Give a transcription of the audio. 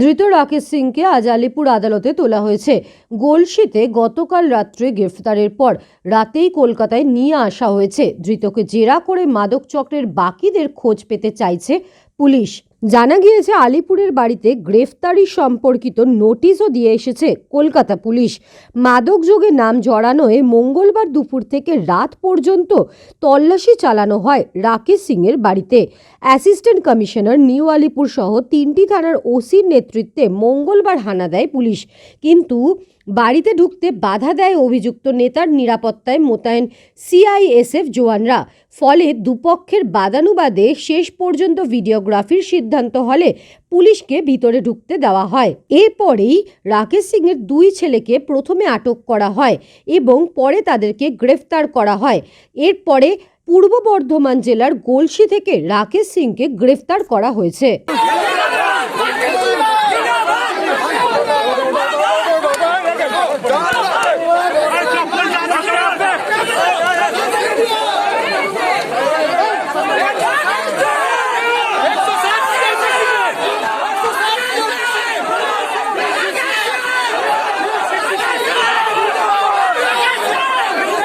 ধৃত রাকেশ সিংকে আজ আলিপুর আদালতে তোলা হয়েছে। গোলশিতে গতকাল রাত্রে গ্রেফতারের পর রাতেই কলকাতায় নিয়ে আসা হয়েছে। ধৃতকে জেরা করে মাদক চক্রের বাকিদের খোঁজ পেতে চাইছে পুলিশ। জানা গিয়েছে, আলিপুরের বাড়িতে গ্রেফতারি সম্পর্কিত নোটিশও দিয়ে এসেছে কলকাতা পুলিশ। মাদক যোগে নাম জড়ানোয় মঙ্গলবার দুপুর থেকে রাত পর্যন্ত তল্লাশি চালানো হয় রাকেশ সিংয়ের বাড়িতে। অ্যাসিস্ট্যান্ট কমিশনার নিউ আলিপুর সহ তিনটি থানার ওসির নেতৃত্বে মঙ্গলবার হানা দেয় পুলিশ। কিন্তু বাড়িতে ঢুকতে বাধা দেয় অভিযুক্ত নেতার নিরাপত্তায় মোতায়েন সিআইএসএফ জওয়ানরা। ফলে দুপক্ষের বাদানুবাদে শেষ পর্যন্ত ভিডিওগ্রাফির সিদ্ধান্ত হলে পুলিশকে ভিতরে ঢুকতে দেওয়া হয়। এরপরেই রাকেশ সিংয়ের দুই ছেলেকে প্রথমে আটক করা হয় এবং পরে তাদেরকে গ্রেফতার করা হয়। এরপরে পূর্ব বর্ধমান জেলার গোলসি থেকে রাকেশ সিংকে গ্রেফতার করা হয়েছে।